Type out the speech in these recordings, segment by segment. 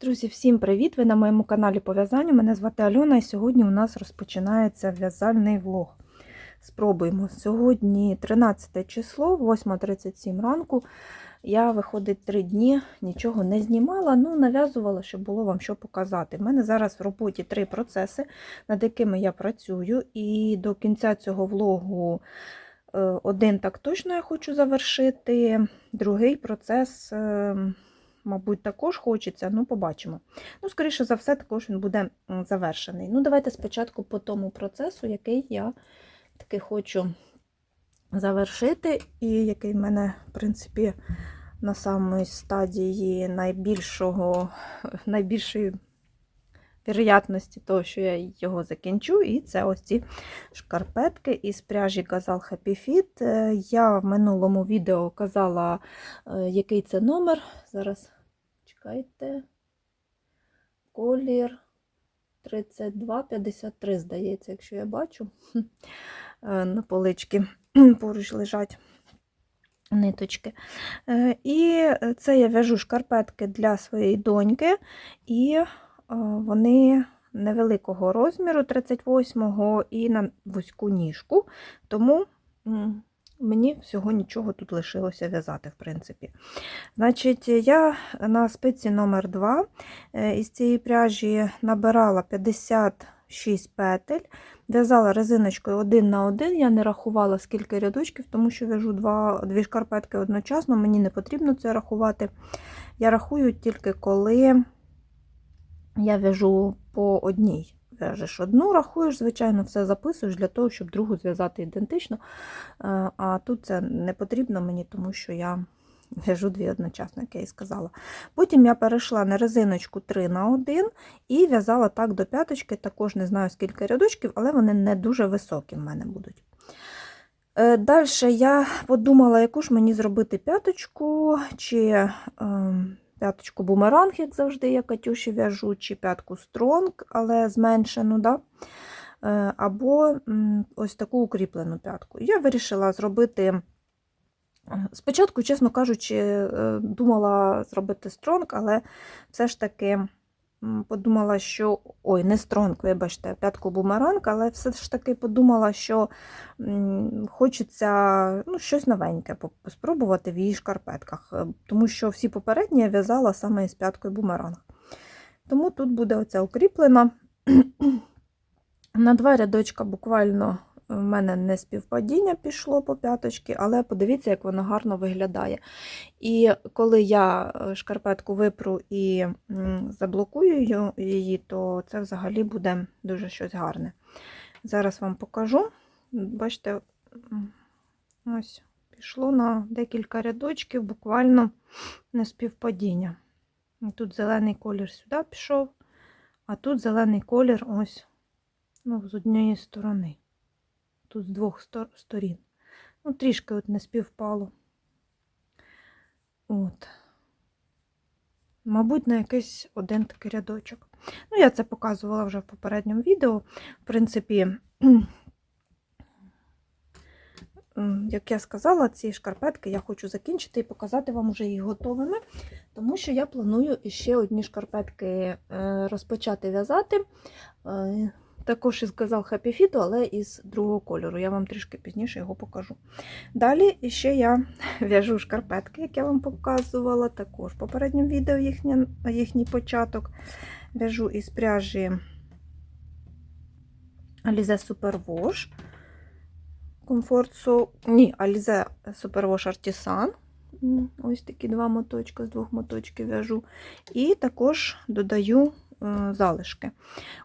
Друзі, всім привіт! Ви на моєму каналі по в'язанню. Мене звати Альона, і сьогодні у нас розпочинається в'язальний влог. Спробуємо. Сьогодні 13 число, 8.37 ранку. Я виходить 3 дні, нічого не знімала, ну нав'язувала, щоб було вам що показати. У мене зараз в роботі три процеси, над якими я працюю, і до кінця цього влогу е, один так точно я хочу завершити, другий процес. Мабуть, також хочеться, ну, побачимо. Ну, скоріше за все, також він буде завершений. Ну, давайте спочатку по тому процесу, який я таки хочу завершити, і який в мене, в принципі, на самій стадії найбільшого, найбільшої вероятності того, що я його закінчу, і це ось ці шкарпетки із пряжі Gazal Happy Fit. Е, Я в минулому відео казала, е, який це номер. Зараз чекайте. Колір 3253, здається, якщо я бачу. Е, На полички поруч лежать ниточки. Е, І це я в'яжу шкарпетки для своєї доньки, і е, вони невеликого розміру, 38-го, і на вузьку ніжку. Тому мені всього нічого тут лишилося в'язати, в принципі. Значить, я на спиці номер 2 із цієї пряжі набирала 56 петель, в'язала резиночкою один на один. Я не рахувала скільки рядочків, тому що в'яжу дві шкарпетки одночасно, мені не потрібно це рахувати. Я рахую тільки коли я в'яжу по одній. В'яжеш одну, рахуєш, звичайно, все записуєш для того, щоб другу зв'язати ідентично. Е, А тут це не потрібно мені, тому що я в'яжу дві одночасно, як я і сказала. Потім я перейшла на резиночку 3 на 1 і в'язала так до п'яточки, також не знаю скільки рядочків, але вони не дуже високі в мене будуть. Далі я подумала, яку ж мені зробити п'яточку, чи е, п'яточку бумеранг, як завжди, я Катюші в'яжу, чи п'ятку стронг, але зменшену, да? Е, або ось таку укріплену п'ятку. Я вирішила зробити. Спочатку, чесно кажучи, е, думала зробити стронг, але все ж таки подумала, що ой, не стронг, вибачте, п'ятку бумеранг, але все ж таки подумала, що хочеться ну, щось новеньке спробувати в її шкарпетках, е, тому що всі попередні я в'язала саме із п'яткою бумеранг. Тому тут буде оця укріплена. На два рядочка буквально в мене не співпадіння пішло по п'яточки, але подивіться, як воно гарно виглядає. І коли я е, шкарпетку випру і заблокую її, то це взагалі буде дуже щось гарне. Зараз вам покажу. Бачите, ось пішло на декілька рядочків, буквально неспівпадіння. Тут зелений колір сюди пішов, а тут зелений колір ось ну, з однієї сторони. Тут з двох сторін. Ну, трішки от не співпало. От. Мабуть, на якийсь один такий рядочок. Ну, я це показувала вже в попередньому відео. В принципі, як я сказала, ці шкарпетки я хочу закінчити і показати вам уже їх готовими, тому що я планую ще одні шкарпетки е, розпочати в'язати. Також із казав Happy Fit, але із другого кольору. Я вам трішки пізніше його покажу. Далі ще я в'яжу шкарпетки, як я вам показувала, також в попередньому відео їхня, їхній початок. В'яжу із пряжі Alize Superwash. So... Ні, Alize Superwash Artisan. Ось такі два моточки з двох моточків в'яжу. І також додаю залишки.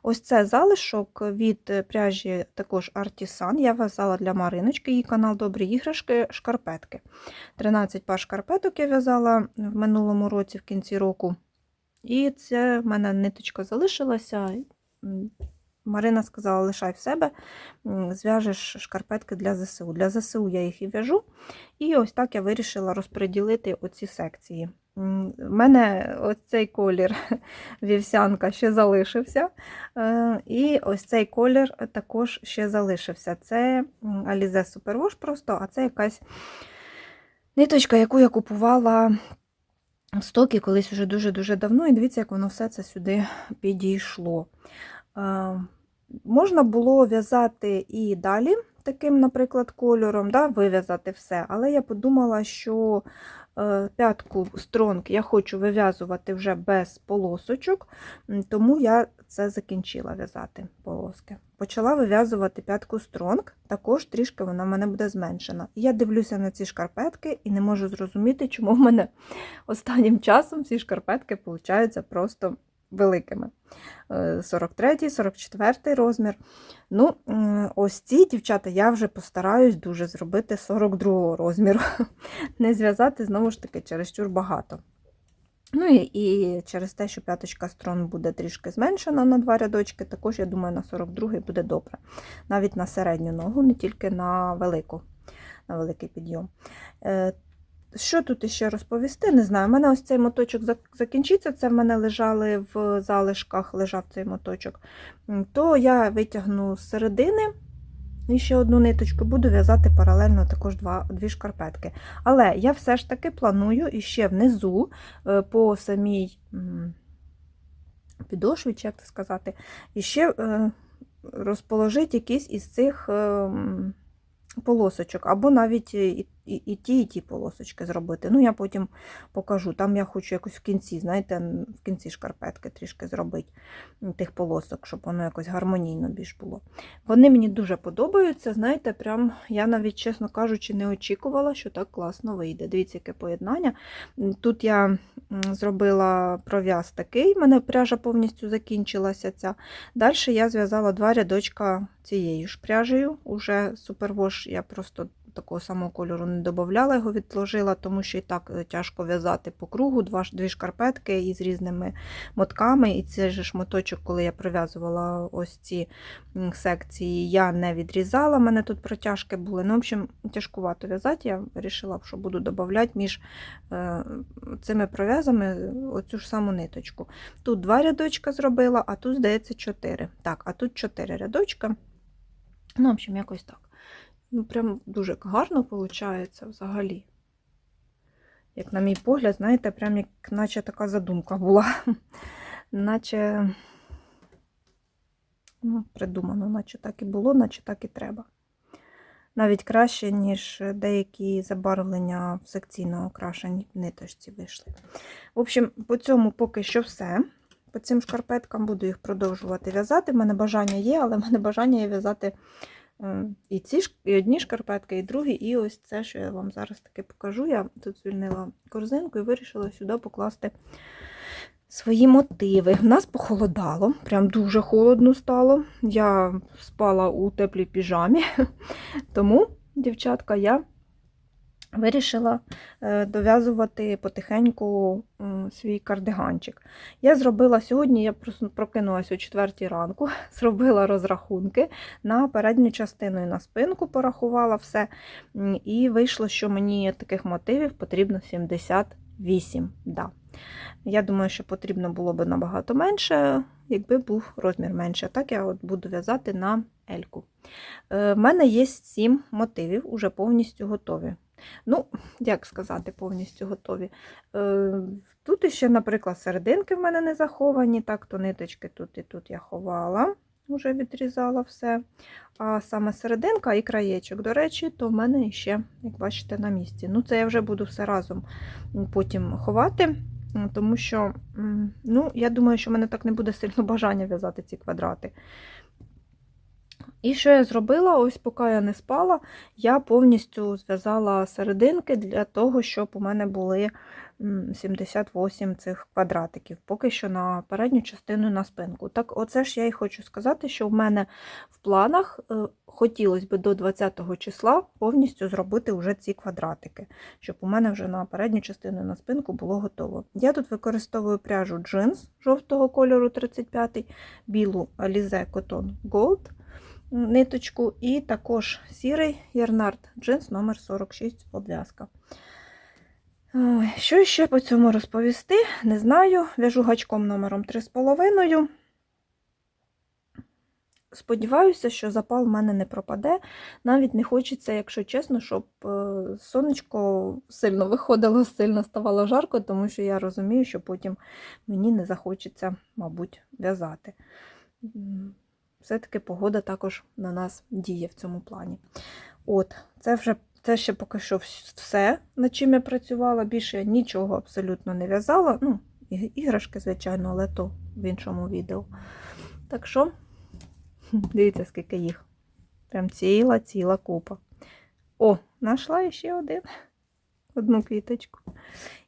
Ось це залишок від е, пряжі також Artisan. Я в'язала для Мариночки, її канал Добрі іграшки, шкарпетки. 13 пар шкарпеток я в'язала в минулому році, в кінці року. І це в мене ниточка залишилася. Марина сказала, лишай в себе, зв'яжеш шкарпетки для ЗСУ. Для ЗСУ я їх і в'яжу. І ось так я вирішила розподілити оці секції. В мене ось цей колір вівсянка ще залишився. Е, І ось цей колір також ще залишився. Це Alize Superwash просто, а це якась ниточка, яку я купувала в стокі колись вже дуже-дуже давно, і дивіться, як воно все це сюди підійшло. Е, можна було в'язати і далі таким, наприклад, кольором, да, вив'язати все, але я подумала, що п'ятку стронг я хочу вив'язувати вже без полосочок, тому я це закінчила в'язати полоски. Почала вив'язувати п'ятку стронг, також трішки вона в мене буде зменшена. Я дивлюся на ці шкарпетки і не можу зрозуміти, чому в мене останнім часом ці шкарпетки получаються просто великими. Е, 43, 44 розмір. Ну, ось ці дівчата я вже постараюсь дуже зробити 42 розміру. Не зв'язати, знову ж таки, чересчур багато. Ну і, і через те, що п'яточка строн буде трішки зменшена на два рядочки, також, я думаю, на 42 буде добре. Навіть на середню ногу, не тільки на велику, на великий підйом. Що тут ще розповісти? Не знаю. У мене ось цей моточок закінчиться. Це в мене лежали в залишках, лежав цей моточок. То я витягну з середини і ще одну ниточку, буду в'язати паралельно також два, дві шкарпетки. Але я все ж таки планую іще внизу е, по самій підошві, чи як це сказати, іще е, розположити якісь із цих. е, полосочок, або навіть і, і, ті, і ті полосочки зробити. Ну, я потім покажу. Там я хочу якось в кінці, знаєте, в кінці шкарпетки трішки зробити тих полосок, щоб воно якось гармонійно більш було. Вони мені дуже подобаються, знаєте, прям я навіть, чесно кажучи, не очікувала, що так класно вийде. Дивіться, яке поєднання. Тут я зробила пров'яз такий, в мене пряжа повністю закінчилася ця. Далі я зв'язала два рядочка цією ж пряжею. Уже супервош я просто такого самого кольору не додавала, його відложила, тому що і так е, тяжко в'язати по кругу, два, дві шкарпетки із різними мотками. І цей же ж моточок, коли я прив'язувала ось ці секції, я не відрізала, в мене тут протяжки були. Ну, в общем, тяжкувато в'язати. Я вирішила, що буду додавати між е, цими пров'язами оцю ж саму ниточку. Тут два рядочка зробила, а тут, здається, чотири. Так, а тут чотири рядочка. Ну, в общем, якось так. Ну, прям дуже гарно виходить взагалі. Як на мій погляд, знаєте, прям як наче така задумка була. Наче ну, придумано, наче так і було, наче так і треба. Навіть краще, ніж деякі забарвлення в секційно окрашеній ниточці вийшли. В общем, по цьому поки що все. По цим шкарпеткам буду їх продовжувати в'язати. В мене бажання є, але в мене бажання є в'язати і ці і одні шкарпетки, і другі. І ось це, що я вам зараз таки покажу. Я тут звільнила корзинку і вирішила сюди покласти свої мотиви. В нас похолодало, прям дуже холодно стало. Я спала у теплій піжамі, тому, дівчатка, я вирішила е, дов'язувати потихеньку свій кардиганчик. Я зробила сьогодні, я прокинулася о 4 ранку, зробила розрахунки на передню частину і на спинку, порахувала все. І вийшло, що мені таких мотивів потрібно 78. Да. Я думаю, що потрібно було б набагато менше, якби був розмір менше. Так я от буду в'язати на ельку. Е, В мене є 7 мотивів, уже повністю готові. Ну, як сказати, повністю готові. Е, Тут ще, наприклад, серединки в мене не заховані, так, то ниточки тут і тут я ховала, вже відрізала все. А саме серединка і краєчок, до речі, то в мене ще, як бачите, на місці. Ну, це я вже буду все разом потім ховати, тому що, ну, я думаю, що в мене так не буде сильно бажання в'язати ці квадрати. І що я зробила, ось поки я не спала, я повністю зв'язала серединки для того, щоб у мене були 78 цих квадратиків, поки що на передню частину на спинку. Так, оце ж я і хочу сказати, що в мене в планах е, хотілося б до 20 числа повністю зробити вже ці квадратики, щоб у мене вже на передню частину на спинку було готово. Я тут використовую пряжу джинс жовтого кольору 35, білу Alize Cotton Gold ниточку, і також сірий ярнард джинс номер 46 обв'язка. Що ще по цьому розповісти? Не знаю. В'яжу гачком номером 3,5. сподіваюся, що запал в мене не пропаде. Навіть не хочеться, якщо чесно, щоб е, сонечко сильно виходило, сильно ставало жарко, тому що я розумію, що потім мені не захочеться, мабуть, в'язати. Все-таки погода також на нас діє в цьому плані. От, це вже це ще поки що все, над чим я працювала. Більше я нічого абсолютно не в'язала. Ну, іграшки, звичайно, але то в іншому відео. Так що, дивіться, скільки їх. Прям ціла, ціла купа. О, знайшла ще один. Одну квіточку.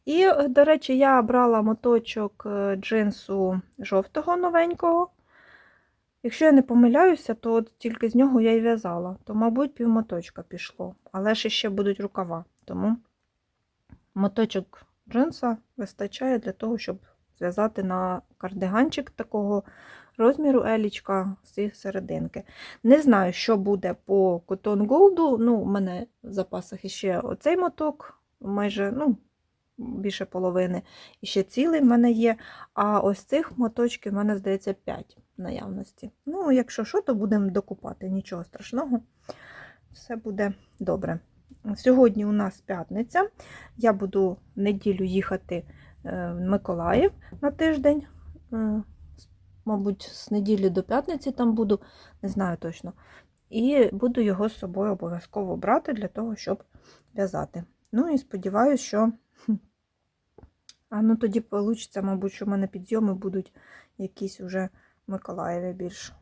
І, до речі, я брала моточок е, джинсу жовтого новенького. Якщо я не помиляюся, то от тільки з нього я і в'язала, то, мабуть, півмоточка пішло. Але ж ще будуть рукава. Тому моточок джинса вистачає для того, щоб зв'язати на кардиганчик такого розміру елічка з серединки. Не знаю, що буде по Cotton Gold. Ну, у мене в запасах іще оцей моток, майже ну, більше половини. І ще цілий в мене є. А ось цих моточків в мене, здається, 5 в наявності. Ну, якщо що, то будемо докупати. Нічого страшного. Все буде добре. Сьогодні у нас п'ятниця. Я буду в неділю їхати е, в Миколаїв на тиждень. Е, Мабуть, з неділі до п'ятниці там буду, не знаю точно. І буду його з собою обов'язково брати для того, щоб в'язати. Ну і сподіваюся, що а ну тоді вийде, мабуть, що в мене підйоми будуть якісь уже Миколаєві більш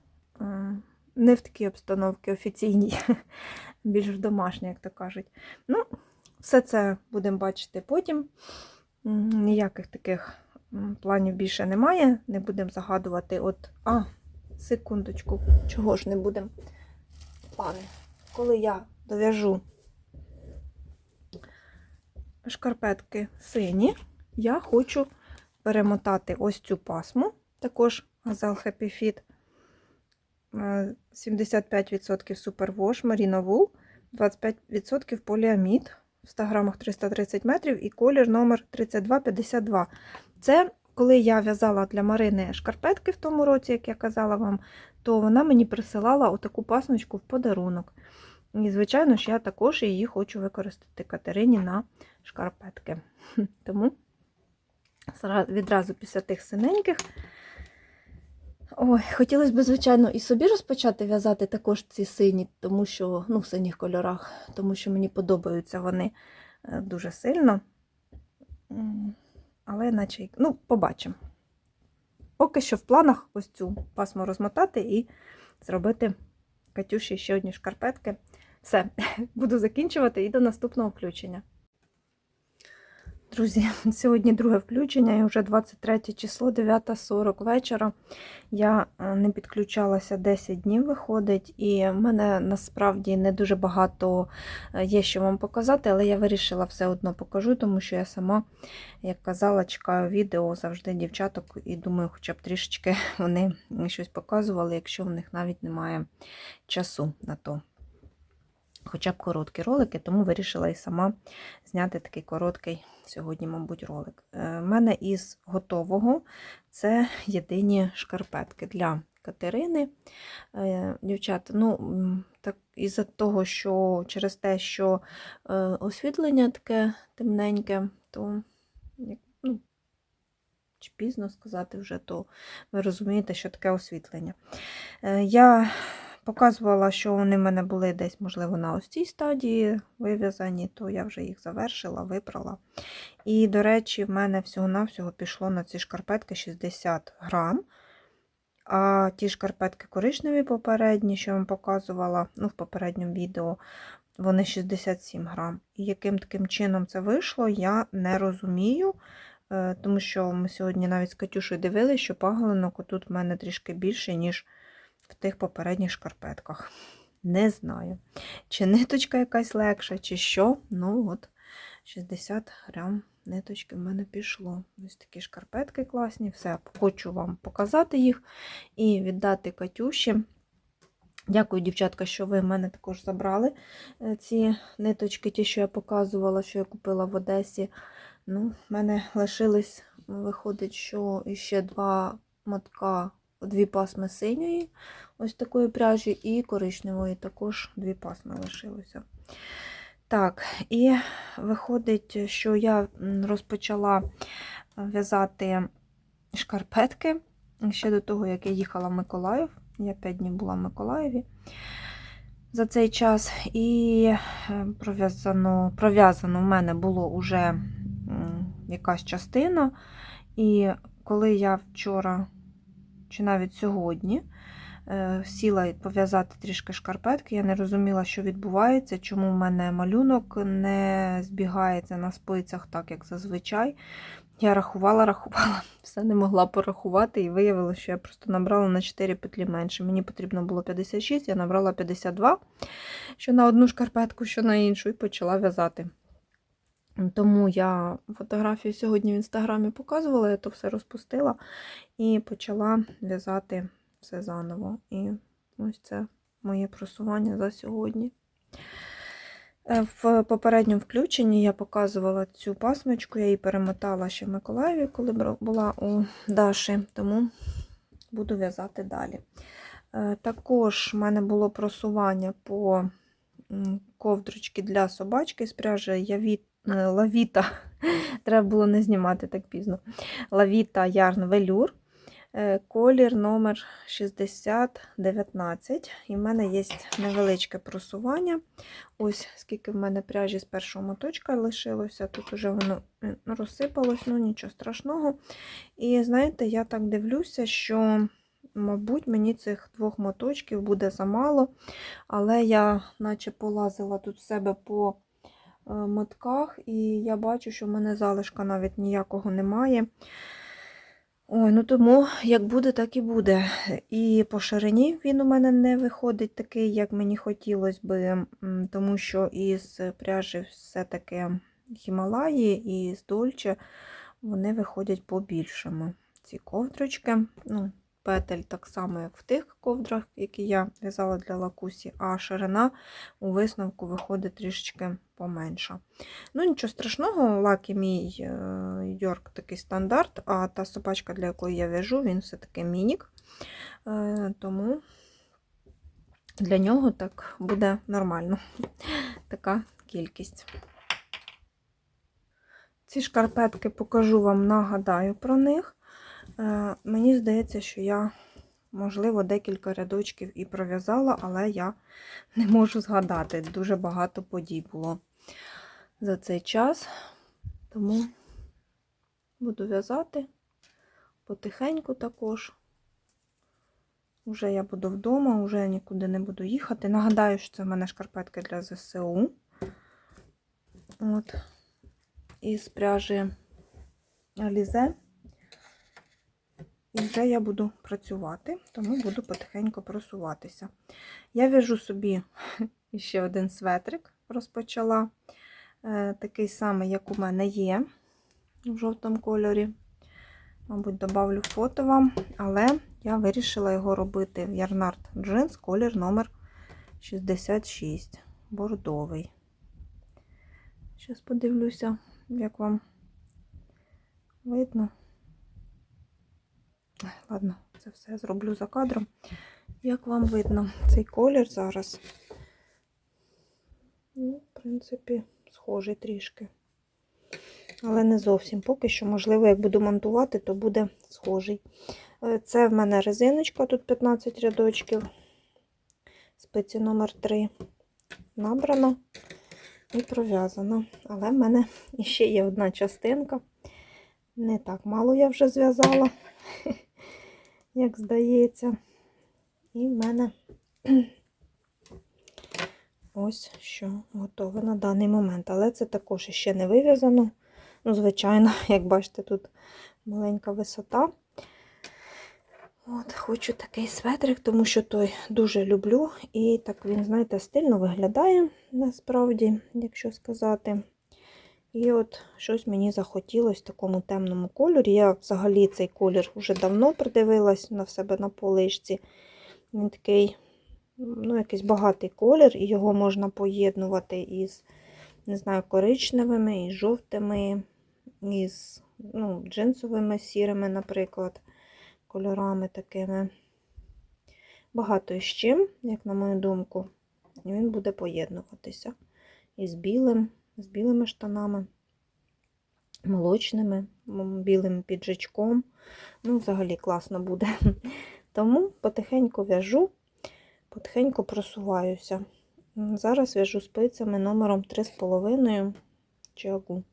е, не в такій обстановці офіційній, більш в домашній, як то кажуть. Ну, все це будемо бачити потім. Ніяких таких планів більше немає. Не будемо загадувати. От, а, секундочку, чого ж не будемо? Плани. Коли я дов'яжу шкарпетки сині, я хочу перемотати ось цю пасму, також Gazelle Happy Fit. Е, 75% супервош, Wool, 25% поліамід, в 100 грамах 330 метрів і колір номер 3252. Це коли я в'язала для Марини шкарпетки в тому році, як я казала вам, то вона мені присилала отаку пасночку в подарунок. І, звичайно ж, я також її хочу використати Катерині на шкарпетки. Тому відразу після тих синеньких. Ой, хотілося б, звичайно, і собі розпочати в'язати також ці сині, тому що, ну, в синіх кольорах, тому що мені подобаються вони е, дуже сильно. Але наче, ну, побачимо. Поки що в планах ось цю пасму розмотати і зробити Катюші ще одні шкарпетки. Все, буду закінчувати і до наступного включення. Друзі, сьогодні друге включення і вже 23 число, 9.40 вечора. Я е, не підключалася 10 днів, виходить, і в мене насправді не дуже багато е, є що вам показати, але я вирішила все одно покажу, тому що я сама, як казала, чекаю відео завжди дівчаток і думаю, хоча б трішечки вони щось показували, якщо в них навіть немає часу на то. Хоча б короткі ролики, тому вирішила і сама зняти такий короткий сьогодні, мабуть, ролик. У мене із готового це єдині шкарпетки для Катерини. Е, Дівчата, ну, так, із-за того, що через те, що е, освітлення таке темненьке, то ну, чи пізно сказати вже, то ви розумієте, що таке освітлення. Е, Я показувала, що вони в мене були десь, можливо, на ось цій стадії вив'язані, то я вже їх завершила, випрала. І, до речі, в мене всього-навсього пішло на ці шкарпетки 60 грам. А ті шкарпетки коричневі попередні, що я вам показувала ну, в попередньому відео, вони 67 грам. І яким таким чином це вийшло, я не розумію. Е, Тому що ми сьогодні навіть з Катюшою дивилися, що пагалинок тут в мене трішки більше, ніж в тих попередніх шкарпетках. Не знаю. Чи ниточка якась легша, чи що. Ну, от, 60 грам ниточки в мене пішло. Ось такі шкарпетки класні. Все, хочу вам показати їх і віддати Катюші. Дякую, дівчатка, що ви в мене також забрали е, ці ниточки, ті, що я показувала, що я купила в Одесі. Ну, в мене лишились, виходить, що ще два мотка дві пасми синьої, ось такої пряжі, і коричневої також дві пасми лишилося. Так, і виходить, що я розпочала в'язати шкарпетки ще до того, як я їхала в Миколаїв. Я 5 днів була в Миколаєві за цей час. І е, пров'язано, пров'язано в мене було вже якась частина. І коли я вчора, чи навіть сьогодні, е, сіла пов'язати трішки шкарпетки, я не розуміла, що відбувається, чому в мене малюнок не збігається на спицях, так як зазвичай. Я рахувала, рахувала, все не могла порахувати, і виявилося, що я просто набрала на 4 петлі менше. Мені потрібно було 56, я набрала 52, що на одну шкарпетку, що на іншу, і почала в'язати. Тому я фотографію сьогодні в інстаграмі показувала, я то все розпустила і почала в'язати все заново. І ось це моє просування за сьогодні. Е, В попередньому включенні я показувала цю пасмочку, я її перемотала ще в Миколаєві, коли була у Даші, тому буду в'язати далі. Е, Також в мене було просування по ковдрочки для собачки з пряжі Яві- е, Лавіта. Треба було не знімати так пізно. Лавіта Ярн Велюр. Е, Колір номер 6019. І в мене є невеличке просування. Ось скільки в мене пряжі з першого моточка лишилося. Тут уже воно е, розсипалось, ну нічого страшного. І знаєте, я так дивлюся, що, мабуть, мені цих двох моточків буде замало. Але я наче полазила тут в себе по е, мотках, і я бачу, що в мене залишка навіть ніякого немає. Ой, ну тому як буде, так і буде. І по ширині він у мене не виходить такий, як мені хотілося би, тому що із пряжі все-таки Гімалаї і з Дольче вони виходять побільшими. Ці ковдрочки. Ну, петель так само, як в тих ковдрах, які я в'язала для лакусі, а ширина у висновку виходить трішечки поменша. Ну, нічого страшного, лаки мій е, Йорк такий стандарт, а та собачка, для якої я в'яжу, він все-таки мінік. Е, Тому для нього так буде нормально. Така кількість. Ці шкарпетки покажу вам, нагадаю про них. Е, Мені здається, що я, можливо, декілька рядочків і пров'язала, але я не можу згадати. Дуже багато подій було за цей час. Тому буду в'язати потихеньку також. Уже я буду вдома, вже я нікуди не буду їхати. Нагадаю, що це в мене шкарпетки для ЗСУ. От. Із пряжі Алізе. І вже я буду працювати, тому буду потихеньку просуватися. Я в'яжу собі ще один светрик, розпочала. Е, Такий самий, як у мене є в жовтому кольорі. Мабуть, добавлю фото вам, але я вирішила його робити в Ярнард джинс, колір номер 66, бордовий. Зараз подивлюся, як вам видно. Ладно, це все зроблю за кадром. Як вам видно цей колір зараз? Ну, в принципі, схожий трішки. Але не зовсім. Поки що, можливо, як буду монтувати, то буде схожий. Е, Це в мене резиночка, тут 15 рядочків. Спиці номер 3 набрано і пров'язано. Але в мене ще є одна частинка. Не так мало я вже зв'язала, як здається. І в мене ось що готове на даний момент. Але це також ще не вив'язано. Ну, звичайно, як бачите, тут маленька висота. От, Хочу такий светрик, тому що той дуже люблю. І так він, знаєте, стильно виглядає, насправді, якщо сказати. І от щось мені захотілося в такому темному кольорі. Я взагалі цей колір вже давно придивилась на себе на поличці. Він такий, ну, якийсь багатий колір, і його можна поєднувати із, не знаю, коричневими, із жовтими, із ну, джинсовими сірими, наприклад, кольорами такими. Багато з чим, як на мою думку, він буде поєднуватися із білим, з білими штанами, молочними, білим піджачком. Ну, взагалі класно буде. Тому потихеньку в'яжу, потихеньку просуваюся. Зараз в'яжу спицями номером 3,5 чагу.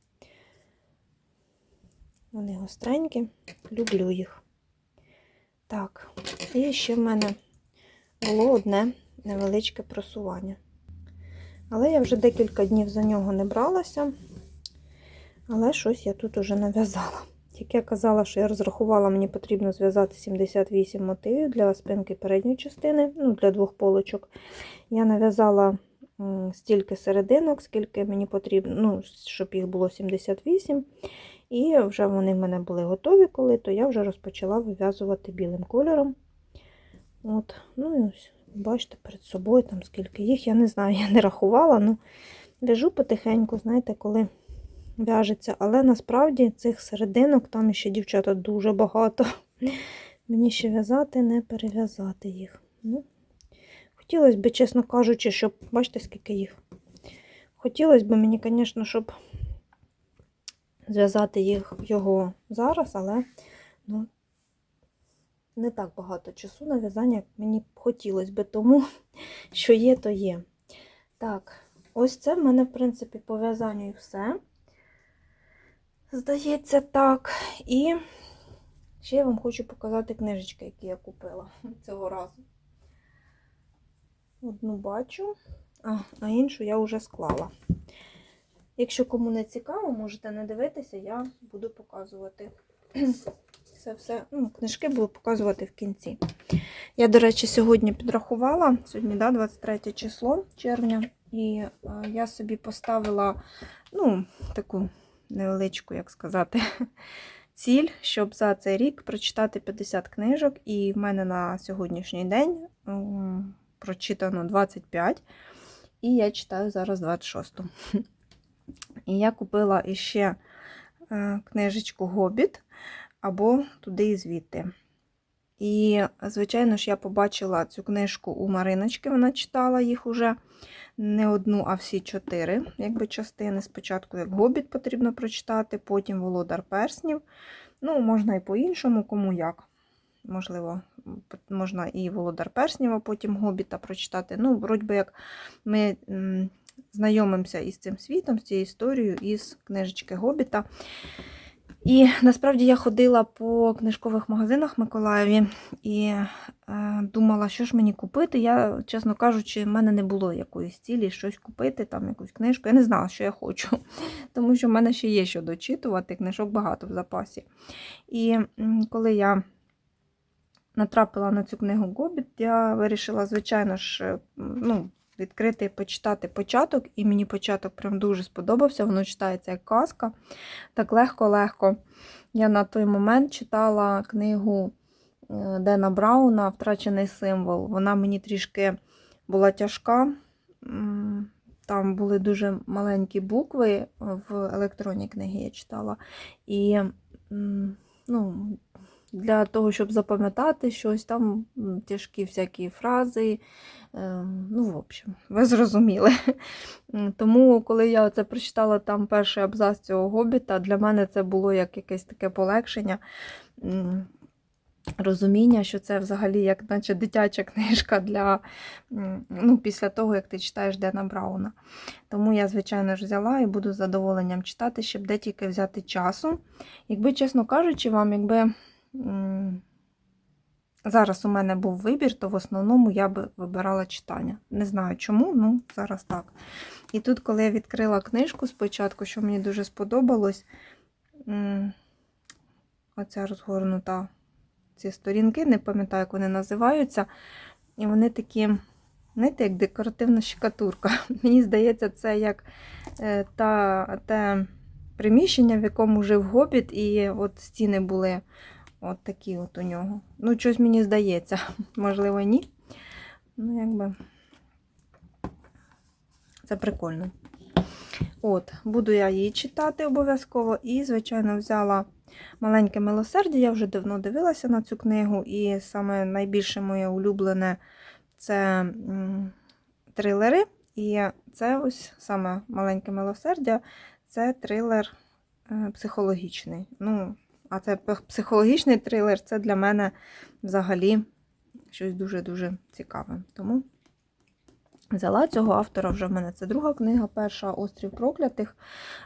Вони гостренькі, люблю їх. Так, і ще в мене було одне невеличке просування. Але я вже декілька днів за нього не бралася, але щось я тут уже нав'язала. Як я казала, що я розрахувала, мені потрібно зв'язати 78 мотивів для спинки передньої частини, ну, для двох полочок. Я нав'язала стільки серединок, скільки мені потрібно, ну, щоб їх було 78. І вже вони в мене були готові, коли, то я вже розпочала вив'язувати білим кольором. От, ну і ось, бачите, перед собою там скільки їх, я не знаю, я не рахувала, ну в'яжу потихеньку, знаєте, коли в'яжеться. Але насправді цих серединок там ще дівчата дуже багато. Мені ще в'язати, не перев'язати їх. Ну, хотілося б, чесно кажучи, щоб, бачите, скільки їх. Хотілося б мені, звісно, щоб зв'язати їх його зараз, але ну, не так багато часу на в'язання, як мені хотілося би, тому що є, то є. Так, ось це в мене, в принципі, по в'язанню і все. Здається, так. І ще я вам хочу показати книжечки, які я купила цього разу. Одну бачу, а, а іншу я вже склала. Якщо кому не цікаво, можете не дивитися, я буду показувати. Це все, ну, книжки буду показувати в кінці. Я, до речі, сьогодні підрахувала, сьогодні, да, 23 число червня, і е, я собі поставила, ну, таку невеличку, як сказати, ціль, щоб за цей рік прочитати 50 книжок, і в мене на сьогоднішній день прочитано 25, і я читаю зараз 26. І я купила іще е, книжечку Гобіт або туди і звідти. І, звичайно ж, я побачила цю книжку у Мариночки, вона читала їх уже не одну, а всі чотири якби, частини. Спочатку як Гобіт потрібно прочитати, потім Володар Перснів. Ну, можна і по-іншому, кому як. Можливо, можна і Володар Перснів, а потім Гобіта прочитати. Ну, вроді би, як ми знайомимося із цим світом, з цією історією, із книжечки Гобіта. І насправді я ходила по книжкових магазинах в Миколаєві і е, думала, що ж мені купити. Я, чесно кажучи, в мене не було якоїсь цілі щось купити, там якусь книжку. Я не знала, що я хочу, тому що в мене ще є що дочитувати, книжок багато в запасі. І коли я натрапила на цю книгу Гобіт, я вирішила, звичайно ж, е, ну, відкрити і почитати початок, і мені початок прям дуже сподобався. Воно читається як казка. Так легко-легко. Я на той момент читала книгу е, Дена Брауна Втрачений символ. Вона мені трішки була тяжка. Там були дуже маленькі букви в електронній книгі я читала. І ну, для того, щоб запам'ятати щось, там тяжкі всякі фрази. Е, Ну, в общем, ви зрозуміли. Тому, коли я це прочитала там перший абзац цього гобіта, для мене це було як якесь таке полегшення. Розуміння, що це взагалі як наче дитяча книжка для ну, після того, як ти читаєш Дена Брауна. Тому я, звичайно ж, взяла і буду з задоволенням читати, щоб де тільки взяти часу. Якби, чесно кажучи, вам, якби зараз у мене був вибір, то в основному я би вибирала читання. Не знаю чому, ну зараз так. І тут, коли я відкрила книжку спочатку, що мені дуже сподобалось, оця розгорнута ці сторінки, не пам'ятаю, як вони називаються. І вони такі, знаєте, як декоративна щекатурка. Мені здається, це як е, та, те приміщення, в якому жив гобіт, і от стіни були от такі от у нього. Ну, щось мені здається, можливо, ні. Ну, якби це прикольно. От, буду я її читати обов'язково. І, звичайно, взяла Маленьке милосердя. Я вже давно дивилася на цю книгу, і саме найбільше моє улюблене це трилери. І це ось саме маленьке милосердя це трилер е, психологічний. Ну, а це психологічний трилер це для мене взагалі щось дуже-дуже цікаве. Тому взяла цього автора вже в мене це друга книга, перша Острів проклятих.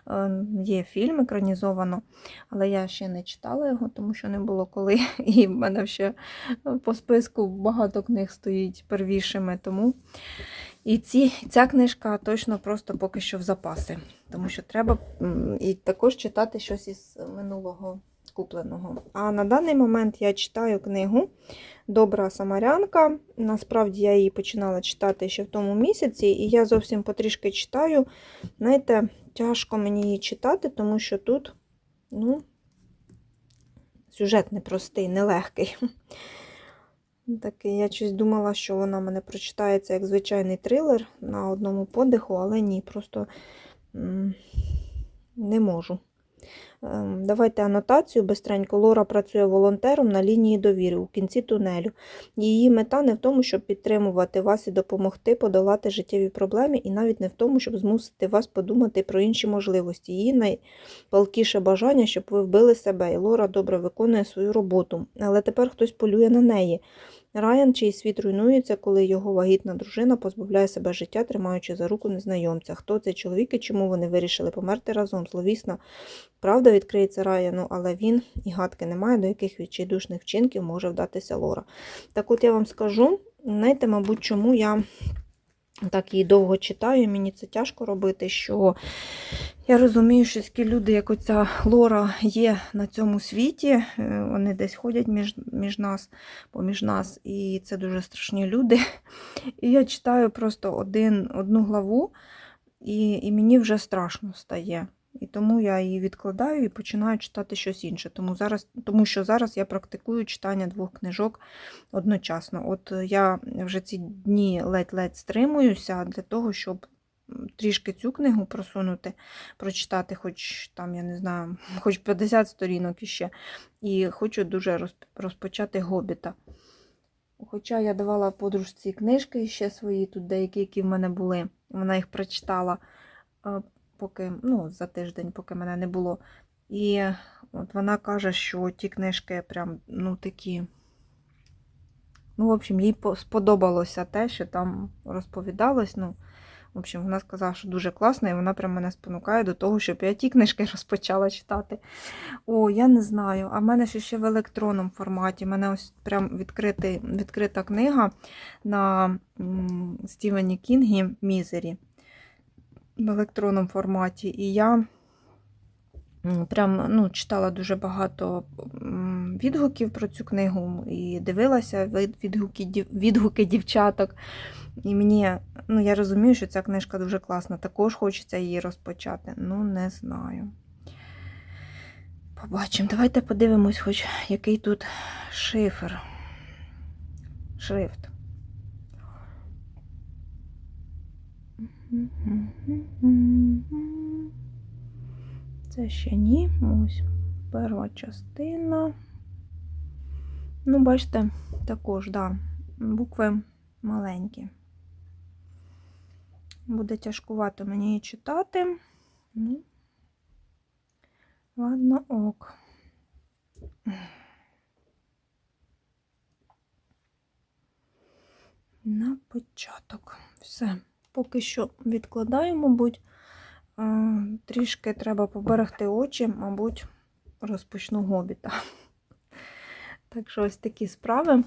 Е, Є фільм екранізовано, але я ще не читала його, тому що не було коли. І в мене ще по списку багато книг стоїть первішими. Тому і ці, ця книжка точно просто поки що в запаси, тому що треба і також читати щось із минулого купленого. А на даний момент я читаю книгу Добра Самарянка. Насправді я її починала читати ще в тому місяці, і я зовсім потрішки читаю. Знаєте, тяжко мені її читати, тому що тут, ну, сюжет непростий, нелегкий. Такий, я щось думала, що вона мене прочитається як звичайний трилер на одному подиху, але ні, просто не можу. Ем, Давайте анотацію бистренько. Лора працює волонтером на лінії довіри у кінці тунелю. Її мета не в тому, щоб підтримувати вас і допомогти подолати життєві проблеми, і навіть не в тому, щоб змусити вас подумати про інші можливості. Її найпалкіше бажання, щоб ви вбили себе, і Лора добре виконує свою роботу. Але тепер хтось полює на неї. Райан, чий світ руйнується, коли його вагітна дружина позбавляє себе життя, тримаючи за руку незнайомця. Хто цей чоловік і чому вони вирішили померти разом? Зловісно, правда відкриється Раяну, але він і гадки не має, до яких відчайдушних вчинків може вдатися Лора. Так от я вам скажу, знаєте, мабуть, чому я так її довго читаю, мені це тяжко робити, що я розумію, що такі люди, як оця Лора, є на цьому світі, е, вони десь ходять між, між нас, поміж нас, і це дуже страшні люди. І я читаю просто один, одну главу, і, і мені вже страшно стає. І тому я її відкладаю і починаю читати щось інше. Тому, зараз, тому що зараз я практикую читання двох книжок одночасно. От е, я вже ці дні ледь-ледь стримуюся для того, щоб трішки цю книгу просунути, прочитати, хоч там, я не знаю, хоч 50 сторінок іще. І хочу дуже розпочати гобіта. Хоча я давала подружці книжки ще свої, тут деякі, які в мене були. Вона їх прочитала е, поки, ну, за тиждень, поки мене не було. І от вона каже, що ті книжки прям ну, такі. Ну, в общем, їй сподобалося те, що там розповідалось. Ну, в общем, вона сказала, що дуже класно, і вона прям мене спонукає до того, щоб я ті книжки розпочала читати. О, я не знаю. А в мене ще ще в електронному форматі. У мене ось прям відкритий, відкрита книга на Стівені Кінгі Мізері в електронному форматі. І я прям ну, читала дуже багато відгуків про цю книгу і дивилася відгуки, відгуки дівчаток. І мені, ну я розумію, що ця книжка дуже класна. Також хочеться її розпочати. Ну, не знаю. Побачимо. Давайте подивимось, хоч який тут шифр. Шрифт. Це ще ні. Ось перша частина. Ну, бачите, також, да, букви маленькі. Буде тяжкувато мені її читати. Ну, ладно, ок. На початок. Все. Поки що відкладаю, мабуть. Е, Трішки треба поберегти очі, мабуть, розпочну гобіта. Так що ось такі справи.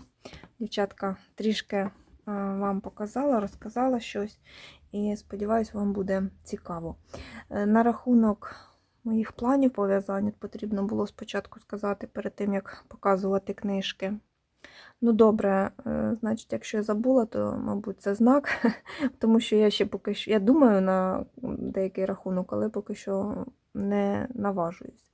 Дівчатка трішки е, вам показала, розказала щось. І сподіваюсь, вам буде цікаво. Е, На рахунок моїх планів пов'язань потрібно було спочатку сказати перед тим, як показувати книжки. Ну, добре, е, значить, якщо я забула, то, мабуть, це знак, тому що я ще поки що я думаю на деякий рахунок, але поки що не наважуюсь.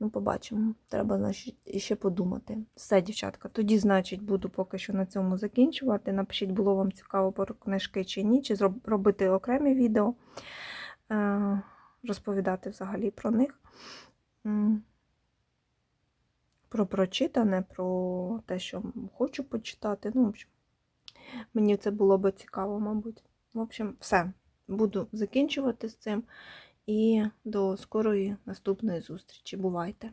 Ну, побачимо. Треба, значить, ще подумати. Все, дівчатка. Тоді, значить, буду поки що на цьому закінчувати. Напишіть, було вам цікаво про книжки чи ні, чи робити окремі відео, е, розповідати взагалі про них. Про прочитане, про те, що хочу почитати. Ну, в общем, мені це було би цікаво, мабуть. В общем, все. Буду закінчувати з цим. І до скорої наступної зустрічі. Бувайте!